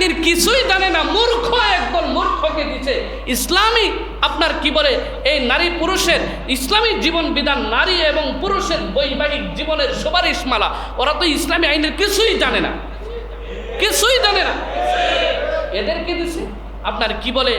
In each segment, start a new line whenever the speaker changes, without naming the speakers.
আইনের কিছুই জানে না, মূর্খ একদল মূর্খকে দিছে। ইসলামী আপনার কি বলে? এই নারী পুরুষের ইসলামী জীবন বিধান, নারী এবং পুরুষের বৈবাহিক জীবনের সুপারিশমালা, ওরা তো ইসলামী আইনের কিছুই জানে না। কিছুই জানে না। এদেরকে দিছে? আপনার কি বলে?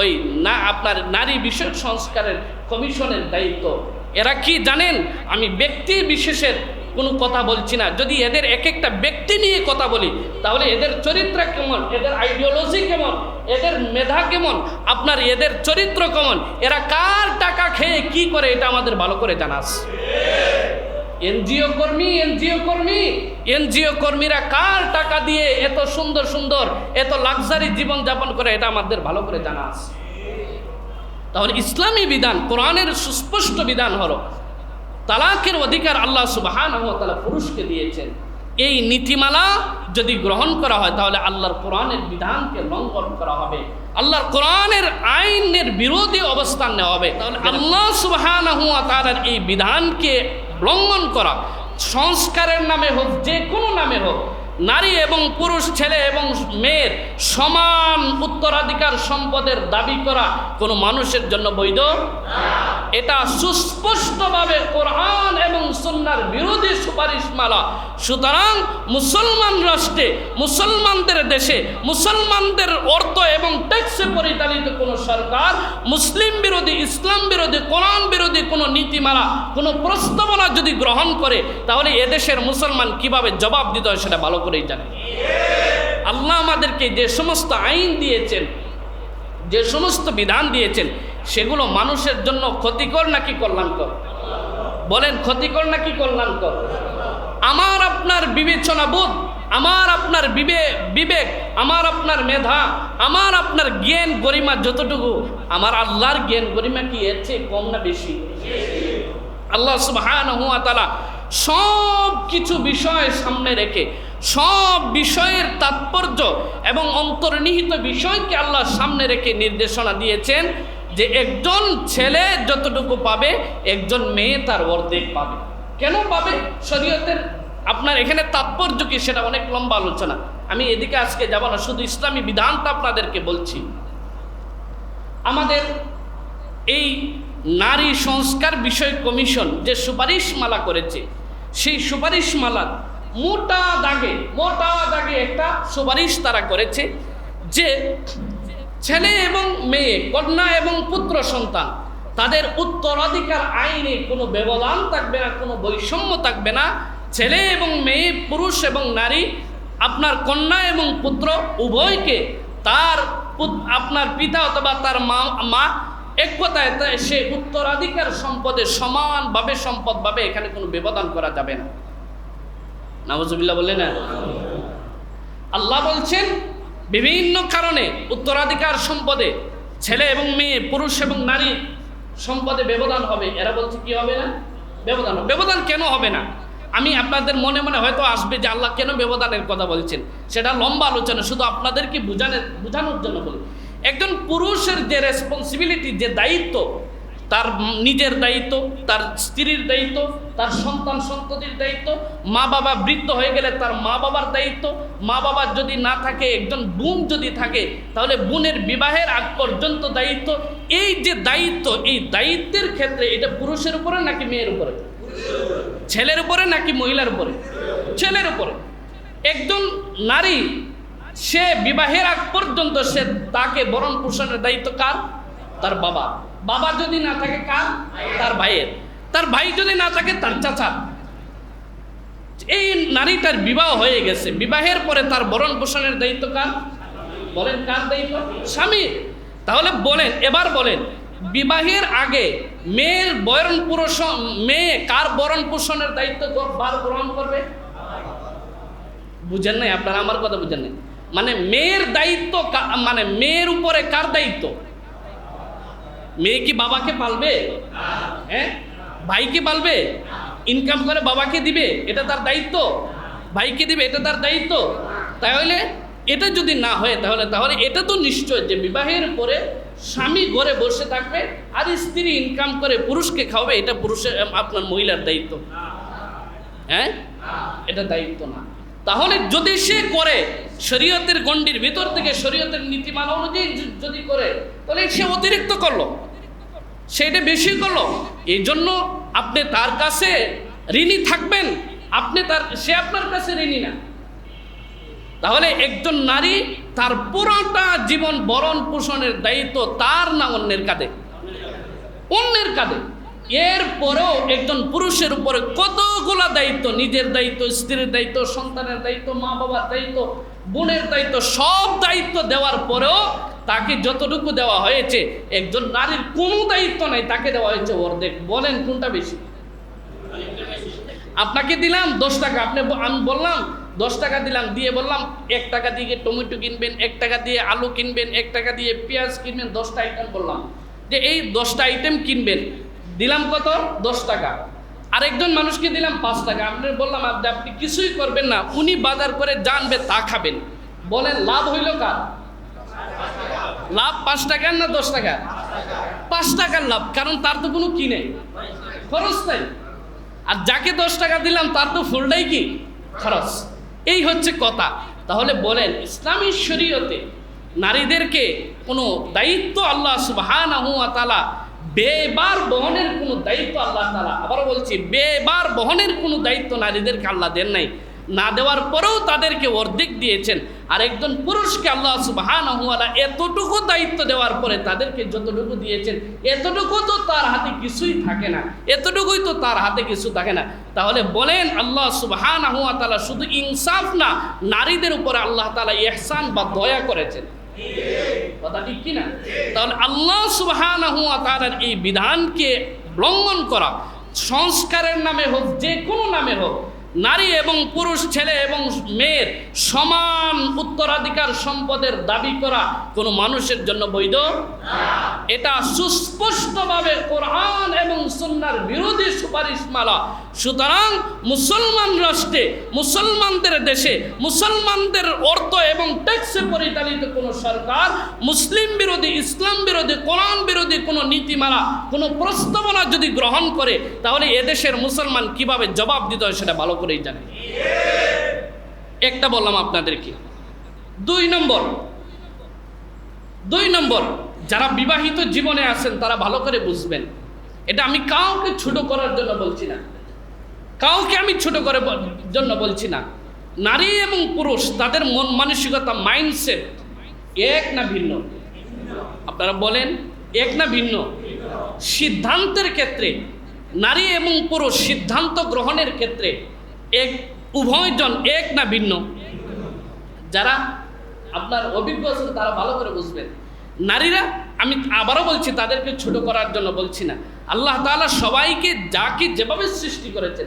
ওই না, আপনার নারী বিষয়ক সংস্কারের কমিশনের দায়িত্ব। এরা কি জানেন? আমি ব্যক্তি বিশেষের কোনো কথা বলছি না। যদি এদের এক একটা ব্যক্তি নিয়ে কথা বলি, তাহলে এদের চরিত্র কেমন? এদের আইডিওলজি কেমন? এদের মেধা কেমন? আপনার এদের চরিত্র কেমন? এরা কার টাকা খেয়ে কি করে, এটা আমাদের ভালো করে জানাস এনজিও কর্মী এনজিও কর্মী। এনজিও কর্মীরা কার টাকা দিয়ে এত সুন্দর সুন্দর, এত লাক্সারি জীবন যাপন করে, এটা আমাদের ভালো করে জানা আছে। তাহলে ইসলামী বিধান, কোরআনের সুস্পষ্ট বিধান হলো তালাকের অধিকার আল্লাহ সুবাহান তালা পুরুষকে দিয়েছেন। এই নীতিমালা যদি গ্রহণ করা হয়, তাহলে আল্লাহর কোরআনের বিধানকে লঙ্ঘন করা হবে। আল্লাহর কোরআনের আইনের বিরোধী অবস্থান নেওয়া হবে। তাহলে আল্লাহ সুবাহান তালার এই বিধানকে লঙ্ঘন করা, সংস্কারের নামে হোক যে কোনো নামে হোক, নারী এবং পুরুষ, ছেলে এবং মেয়ের সমান উত্তরাধিকার সম্পদের দাবি করা কোনো মানুষের জন্য বৈধ? এটা সুস্পষ্টভাবে কোরআন এবং সন্ন্যার বিরোধী সুপারিশ সুপারিশমালা। সুতরাং মুসলমান রাষ্ট্রে, মুসলমানদের দেশে, মুসলমানদের অর্থ এবং ট্যাক্সে পরিচালিত কোনো সরকার, মুসলিম বিরোধী, ইসলাম বিরোধী, কোরআন বিরোধী কোনো নীতিমালা, কোনো প্রস্তাবনা যদি গ্রহণ করে, তাহলে এদেশের মুসলমান কীভাবে জবাব দিতে হয় সেটা ভালো করেই জানে। আল্লাহ আমাদেরকে যে সমস্ত আইন দিয়েছেন, যে সমস্ত বিধান দিয়েছেন, সেগুলো মানুষের জন্য ক্ষতিকর নাকি কল্যাণকর? বলেন, ক্ষতিকর নাকি কল্যাণকর? আমার আপনার বিবেচনা বোধ, আমার আপনার বিবে, বিবেক, আমার আপনার মেধা, আমার আপনার জ্ঞান গরিমা যতটুকু, আমার আল্লাহর জ্ঞান গরিমা কি এর চেয়ে কম না বেশি? আল্লাহ সব কিছু বিষয় সামনে রেখে সব বিষয়ের তাৎপর্য এবং অন্তর্নিহিত বিষয়কে আল্লাহ সামনে রেখে নির্দেশনা দিয়েছেন যে একজন ছেলে যতটুকু পাবে, একজন মেয়ে তার অর্ধেক পাবে। কেন পাবে? শরীয়তের আপনার এখানে তাৎপর্য কি সেটা অনেক লম্বা আলোচনা। আমি এদিকে আজকে যাব না, শুধু ইসলামী বিধানটা আপনাদেরকে বলছি। আমাদের এই নারী সংস্কার বিষয় কমিশন যে সুপারিশমালা করেছে, সেই সুপারিশমালার মোটা দাগে মোটা দাগে একটা সুপারিশ তারা করেছে যে ছেলে এবং মেয়ে, কন্যা এবং পুত্র সন্তান, তাদের উত্তরাধিকার আইনে কোনো ব্যবধান থাকবে না, কোনো বৈষম্য থাকবে না। ছেলে এবং মেয়ে, পুরুষ এবং নারী, আপনার কন্যা এবং পুত্র উভয়কে তার আপনার পিতা অথবা তার মা মা এক কথায় সে উত্তরাধিকার সম্পদে সমানভাবে, সম্পদভাবে এখানে কোনো ব্যবধান করা যাবে না। নামজুবিল্লাহ বললেন না? আল্লাহ বলছেন, বিভিন্ন কারণে উত্তরাধিকার সম্পদে ছেলে এবং মেয়ে, পুরুষ এবং নারী সম্পদে ব্যবধান হবে। এরা বলছে কি হবে না? ব্যবধান। ব্যবধান কেন হবে না? আমি আপনাদের মনে মনে হয়তো আসবে যে আল্লাহ কেন ব্যবধানের কথা বলছেন? সেটা লম্বা আলোচনা, শুধু আপনাদেরকে বুঝানোর বোঝানোর জন্য বলি। একজন পুরুষের যে রেসপন্সিবিলিটি যে দায়িত্ব তার নিজের দায়িত্ব, তার স্ত্রীর দায়িত্ব, তার সন্তান সন্ততির দায়িত্ব, মা বাবা বৃদ্ধ হয়ে গেলে তার মা বাবার দায়িত্ব, মা বাবার যদি না থাকে, একজন বোন যদি থাকে, তাহলে বোনের বিবাহের আগ পর্যন্ত দায়িত্ব, এই যে দায়িত্ব, এই দায়িত্বের ক্ষেত্রে এটা পুরুষের উপরে নাকি মেয়ের উপরে? ছেলের উপরে নাকি মহিলার উপরে? ছেলের উপরে। একজন নারী, সে বিবাহের আগ পর্যন্ত সে তাকে বরণ পোষণের দায়িত্ব কার? তার বাবা বাবা যদি না থাকে কার? তার ভাইয়ের। তার ভাই যদি না থাকে, তার চাচার। এই নারীটার বিবাহ হয়ে গেছে। বিবাহের পরে তার বরণ পোষণের দায়িত্ব কার? বলেন, কার দায়িত্ব? স্বামী তাহলে বলেন, এবার বলেন, বিবাহের আগে মেয়ের বরণ পুরুষ মেয়ে কার বরণ পোষণের দায়িত্ব বার গ্রহণ করবে? বুঝেন নাই? আপনারা আমার কথা বুঝেন নাই। মানে মেয়ের দায়িত্ব মানে মেয়ের উপরে কার দায়িত্ব? মেয়ে কি বাবাকে পালবে? হ্যাঁ? ভাইকে পালবে? ইনকাম করে বাবাকে দিবে? এটা তার দায়িত্ব। ভাইকে দিবে, এটা তার দায়িত্ব। তাহলে এটা যদি না হয় তাহলে তাহলে এটা তো নিশ্চয় যে বিবাহের পরে স্বামী ঘরে বসে থাকবে আর স্ত্রী ইনকাম করে পুরুষকে খাওয়াবে, এটা পুরুষের, আপনার মহিলার দায়িত্ব। হ্যাঁ? এটা দায়িত্ব না। তাহলে যদি সে করে শরীয়তের গণ্ডির ভিতর থেকে শরীয়তের নীতিমালা অনুযায়ী যদি করে, তাহলে সে অতিরিক্ত করল। সেটা বেশি করল। এই জন্য আপনি তার কাছে ঋণী থাকবেন। আপনি তার সে আপনার কাছে ঋণী না। তাহলে একজন নারী তার পুরোটা জীবন বরণ পোষণের দায়িত্ব তার না অন্যের কাঁধে? অন্যের কাঁধে। এর পরেও একজন পুরুষের উপরে কতগুলো দায়িত্ব? নিজের দায়িত্ব, স্ত্রীর দায়িত্ব, সন্তানের দায়িত্ব, মা বাবার দায়িত্ব, বোনের দায়িত্ব, সব দায়িত্ব দেওয়ার পরেও তাকে যতটুকু দেওয়া হয়েছে, একজন নারীর কোনো দায়িত্ব নাই, তাকে দেওয়া হয়েছে অর্ধেক। বলেন কোনটা বেশি? আপনাকে দিলাম দশ টাকা, আপনি আমি বললাম দশ টাকা দিলাম, দিয়ে বললাম এক টাকা দিয়ে টমেটো কিনবেন, এক টাকা দিয়ে আলু কিনবেন, এক টাকা দিয়ে পেঁয়াজ কিনবেন, দশটা আইটেম বললাম। যে এই দশটা আইটেম কিনবেন দিলাম কত? দশ টাকা। আরেকজন মানুষকে দিলাম পাঁচ টাকা। আপনি বললাম, আপনি আপনি কিছুই করবেন না। উনি বাজার করে জানবে, তা খাবেন। বলেন, লাভ হইল কার? লাভ পাঁচ টাকার না দশ টাকা পাঁচ টাকার লাভ, কারণ তার তো কোনো কি নেই। খরচ নাই। আর যাকে দশ টাকা দিলাম, তার তো ফুলটাই কি? খরচ। এই হচ্ছে কথা। তাহলে বলেন, ইসলামী শরীয়তে নারীদেরকে কোনো দায়িত্ব আল্লাহ তাআলা বেবার বহনের কোনো দায়িত্ব আল্লাহ তালা আবারও বলছি, বেবার বহনের কোনো দায়িত্ব নারীদেরকে আল্লাহ দেন নাই। না দেওয়ার পরেও তাদেরকে অর্ধেক দিয়েছেন। আর একজন পুরুষকে আল্লাহ সুবাহান এতটুকু দায়িত্ব দেওয়ার পরে তাদেরকে যতটুকু দিয়েছেন, এতটুকু তো তার হাতে কিছুই থাকে না। এতটুকুই তো তার হাতে কিছু থাকে না। তাহলে বলেন, আল্লাহ সুবাহান ওয়া তাআলা শুধু ইনসাফ না, নারীদের উপরে আল্লাহ তালা ইহসান বা দয়া করেছেন। কথা ঠিক কিনা? তাহলে আল্লাহ তাআলার এই বিধানকে লঙ্ঘন করা সংস্কারের নামে হোক যে কোনো নামে হোক নারী এবং পুরুষ, ছেলে এবং মেয়ের সমান উত্তরাধিকার সম্পদের দাবি করা কোনো মানুষের জন্য বৈধ? এটা সুস্পষ্টভাবে কোরআন এবং সুন্নার বিরোধী সুপারিশমালা। সুতরাং মুসলমান রাষ্ট্রে, মুসলমানদের দেশে, মুসলমানদের অর্থ এবং ট্যাক্সে পরিচালিত কোনো সরকার, মুসলিম বিরোধী, ইসলাম বিরোধী, কোরআন বিরোধী কোনো নীতিমালা, কোনো প্রস্তাবনা যদি গ্রহণ করে, তাহলে এদেশের মুসলমান কীভাবে জবাব দিতে হয় সেটা ভালো করেই জানে একটা বললাম আপনাদেরকে। দুই নম্বর। দুই নম্বর, যারা বিবাহিত জীবনে আছেন, তারা ভালো করে বুঝবেন। এটা আমি কাউকে ছোট করার জন্য বলছি না। কাউকে আমি ছোট করে জন্য বলছি না। নারী এবং পুরুষ, তাদের মন মানসিকতা মাইন্ডসেট এক না ভিন্ন? আপনারা বলেন, এক না ভিন্ন? সিদ্ধান্তের ক্ষেত্রে, নারী এবং পুরুষ সিদ্ধান্ত গ্রহণের ক্ষেত্রে এক উভয়জন এক না ভিন্ন? যারা আপনার অভিজ্ঞ আছেন তারা ভালো করে বুঝবেন। নারীরা, আমি আবারও বলছি, তাদেরকে ছোট করার জন্য বলছি না। আল্লাহ তাআলা সবাইকে যাকে যেভাবে সৃষ্টি করেছেন,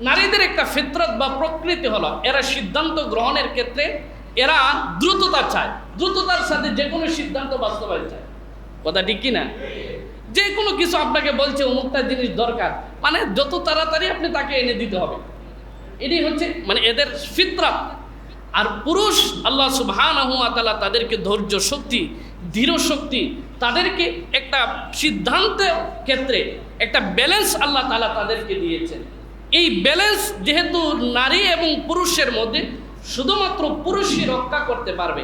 নারীদের একটা ফিতরত বা প্রকৃতি হলো, এরা সিদ্ধান্ত গ্রহণের ক্ষেত্রে এরা দ্রুততা চায়। দ্রুততার সাথে যে কোনো সিদ্ধান্ত বাস্তবায়ন চায়। কথা ঠিক কি না যে কোনো কিছু আপনাকে বলছে, অমুকটা জিনিস দরকার। মানে যত তাড়াতাড়ি আপনি তাকে এনে দিতে হবে। এটাই হচ্ছে মানে এদের ফিতরাত আর পুরুষ, আল্লাহ সুবহানাহু ওয়া তাদেরকে ধৈর্য শক্তি, দৃঢ় শক্তি, তাদেরকে একটা সিদ্ধান্তের ক্ষেত্রে একটা ব্যালেন্স আল্লাহ তালা তাদেরকে দিয়েছেন। এই ব্যালেন্স যেহেতু নারী এবং পুরুষের মধ্যে শুধুমাত্র পুরুষই রক্ষা করতে পারবে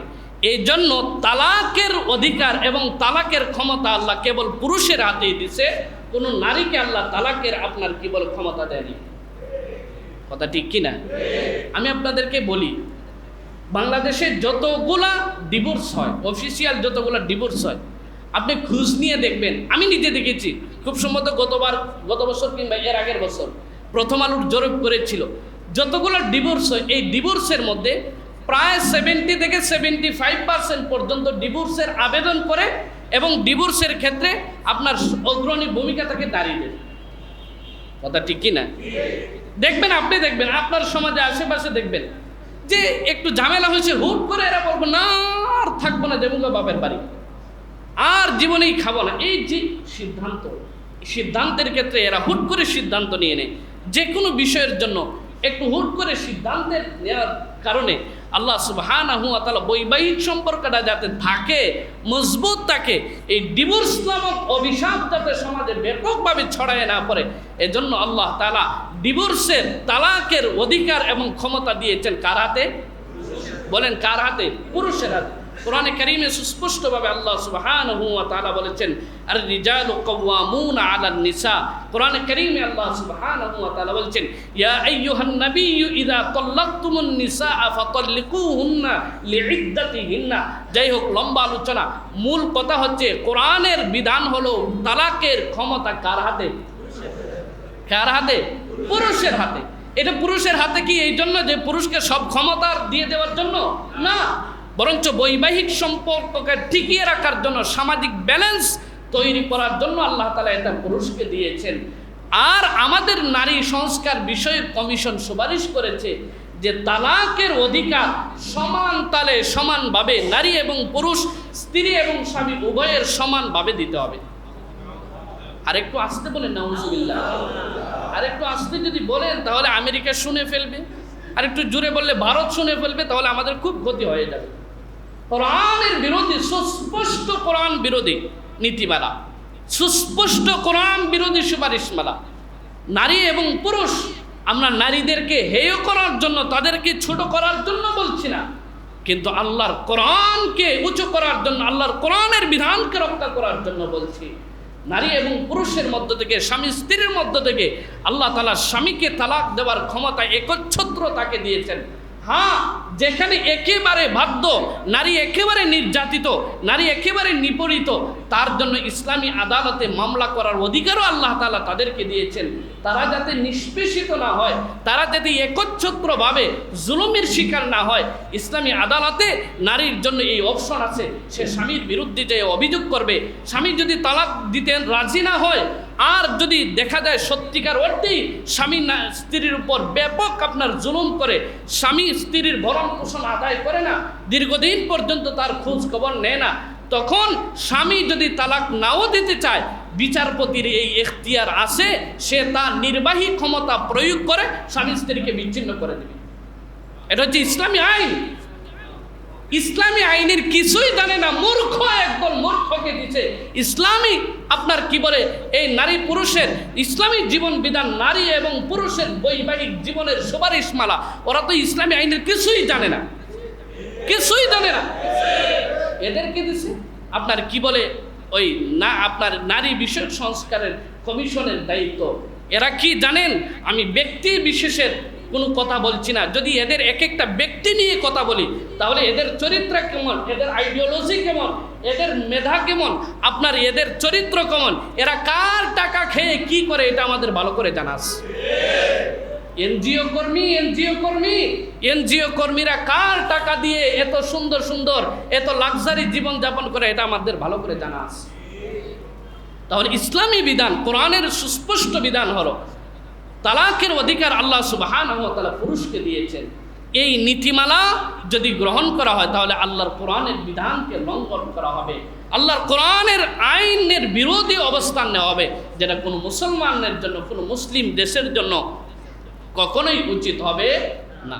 এই জন্য তালাকের অধিকার এবং তালাকের ক্ষমতা আল্লাহ কেবল পুরুষের হাতেই দিছে, কোনো নারীকে আল্লাহ তালাকের আপনার কেবল ক্ষমতা দেয়নি। কথা ঠিক কি না? আমি আপনাদেরকে বলি, বাংলাদেশে যতগুলা ডিভোর্স হয় অফিসিয়াল যতগুলা ডিভোর্স হয়, আপনি খোঁজ নিয়ে দেখবেন। আমি নিজে দেখেছি, খুব সম্ভবত গতবার, গত বছর কিংবা এর আগের বছর, প্রথম আলুর জরিপ করেছিল। যতগুলো ডিভোর্স হয়, এই ডিভোর্সের মধ্যে প্রায় সেভেন্টি থেকে সেভেন্টি ফাইভ পার্সেন্ট পর্যন্ত ডিভোর্সের আবেদন করে এবং ডিভোর্সের ক্ষেত্রে আপনার অগ্রণী ভূমিকা তাকে দাঁড়িয়ে দেবে কথা ঠিক কি না? দেখবেন, আপনি দেখবেন, আপনার সমাজে আশেপাশে দেখবেন যে একটু ঝামেলা হয়েছে, হুট করে এরা বলব, না, আর থাকব না দেবুঙ্গ বাপের বাড়ি। আর জীবনেই খাব না। এই যে সিদ্ধান্ত সিদ্ধান্তের ক্ষেত্রে এরা হুট করে সিদ্ধান্ত নিয়ে নেয়। যে কোনো বিষয়ের জন্য একটু হুট করে সিদ্ধান্তের নেওয়ার কারণে আল্লাহ সুবহানাহু ওয়া তাআলা বৈবাহিক সম্পর্কটা যাতে থাকে, মজবুত থাকে, এই ডিভোর্স নামক অভিশাপ যাতে সমাজে ব্যাপকভাবে ছড়ায় না পড়ে, এজন্য আল্লাহ তালা ডিভোর্সের তালাকের অধিকার এবং ক্ষমতা দিয়েছেন কার হাতে? বলেন কার হাতে? পুরুষের হাতে। কোরআনে কারিমে সুস্পষ্টভাবে আল্লাহ সুবহানাহু ওয়া তাআলা বলেছেন আর রিজালু কাওয়ামুনা আলান নিসা। কোরআনে কারিমে আল্লাহ সুবহানাহু ওয়া তাআলা বলেছেন, ইয়া আইয়ুহান নাবিয়্যু ইযা তাল্লাকতুমুন নিসা ফাতাল্লিকুহুন্না যাই হোক লম্বা আলোচনা। মূল কথা হচ্ছে, কোরআনের বিধান হলো তালাকের ক্ষমতা কার হাতে? কার হাতে? পুরুষের হাতে। এটা পুরুষের হাতে কি এই জন্য যে পুরুষকে সব ক্ষমতা দিয়ে দেওয়ার জন্য? না। বরঞ্চ বৈবাহিক সম্পর্ককে টিকিয়ে রাখার জন্য সামাজিক ব্যালেন্স তৈরি করার জন্য আল্লাহ তালা এটা পুরুষকে দিয়েছেন। আর আমাদের নারী সংস্কার বিষয়ে কমিশন সুপারিশ করেছে যে তালাকের অধিকার সমান তালে সমানভাবে নারী এবং পুরুষ, স্ত্রী এবং স্বামী উভয়ের সমানভাবে দিতে হবে। আর একটু আসতে বলেন, নাউজুবিল্লাহ। আর একটু আসতে যদি বলেন, তাহলে আমেরিকা শুনে ফেলবে। আর একটু জুড়ে বললে, ভারত শুনে ফেলবে, তাহলে আমাদের খুব ক্ষতি হয়ে যাবে। কোরআনের বিরোধী, সুস্পষ্ট কোরআন বিরোধী নীতিমালা, সুস্পষ্ট কোরআন বিরোধী সুপারিশ সুপারিশমালা। নারী এবং পুরুষ, আমরা নারীদেরকে হেয় করার জন্য, তাদেরকে ছোট করার জন্য বলছি না। কিন্তু আল্লাহর কোরআনকে উঁচু করার জন্য, আল্লাহর কোরআনের বিধানকে রক্ষা করার জন্য বলছি। নারী এবং পুরুষের মধ্য থেকে, স্বামী স্ত্রীর মধ্য থেকে আল্লাহ তালা স্বামীকে তালাক দেওয়ার ক্ষমতা একচ্ছত্র তাকে দিয়েছেন। হ্যাঁ যেখানে একেবারে বাধ্য, নারী একেবারে নির্যাতিত, নারী একেবারে নিপরিত তার জন্য ইসলামী আদালতে মামলা করার অধিকারও আল্লাহ তালা তাদেরকে দিয়েছেন। তারা যাতে নিষ্পেষিত না হয়, তারা যাতে একচ্ছত্রভাবে জুলুমের শিকার না হয়, ইসলামী আদালতে নারীর জন্য এই অপশন আছে। সে স্বামীর বিরুদ্ধে যে অভিযোগ করবে, স্বামী যদি তালাক দিতে রাজি না হয় আর যদি দেখা যায় সত্যিকার অর্থেই স্বামী স্ত্রীর উপর ব্যাপক আপনার জুলুম করে, স্বামী স্ত্রীর ভরণ পোষণ আদায় করে না, দীর্ঘদিন পর্যন্ত তার খোঁজ খবর নেয় না, তখন স্বামী যদি তালাক নাও দিতে চায়, বিচারপতির এই এখতিয়ার আছে, সে তার নির্বাহী ক্ষমতা প্রয়োগ করে স্বামী স্ত্রীকে বিচ্ছিন্ন করে দেবে। এটা হচ্ছে ইসলামী আইন। ইসলামী আইনের কিছুই জানে না, মূর্খ একদল মূর্খকে দিছে। ইসলামী আপনার কি বলে? এই নারী পুরুষের ইসলামী জীবন বিধান নারী এবং পুরুষের বৈবাহিক জীবনের সুপারিশ মালা ওরা তো ইসলামী আইনের কিছুই জানে না। কিছুই জানে না। এদেরকে দিছে? আপনার কি বলে? ওই না, আপনার নারী বিষয়ক সংস্কারের কমিশনের দায়িত্ব। এরা কি জানেন? আমি ব্যক্তি বিশেষের কোনো কথা বলছি না। যদি এদের এক একটা ব্যক্তি নিয়ে কথা বলি, তাহলে এদের চরিত্র কেমন? এদের আইডিওলজি কেমন? এদের মেধা কেমন? আপনার এদের চরিত্র কেমন? এরা কার টাকা খেয়ে কি করে, এটা আমাদের ভালো করে জানাস এনজিও কর্মী এনজিও কর্মী। এনজিও কর্মীরা কার টাকা দিয়ে এত সুন্দর সুন্দর, এত লাক্সারি জীবন যাপন করে, এটা আমাদের ভালো করে জানা আছে। তাহলে ইসলামী বিধান, কোরআনের সুস্পষ্ট বিধান হলো তালাকের অধিকার আল্লাহ সুবাহান তালা পুরুষকে দিয়েছেন। এই নীতিমালা যদি গ্রহণ করা হয়, তাহলে আল্লাহর কোরআনের বিধানকে লঙ্ঘন করা হবে। আল্লাহর কোরআনের আইনের বিরোধী অবস্থান নেওয়া হবে, যেটা কোনো মুসলমানের জন্য, কোনো মুসলিম দেশের জন্য কখনোই উচিত হবে না।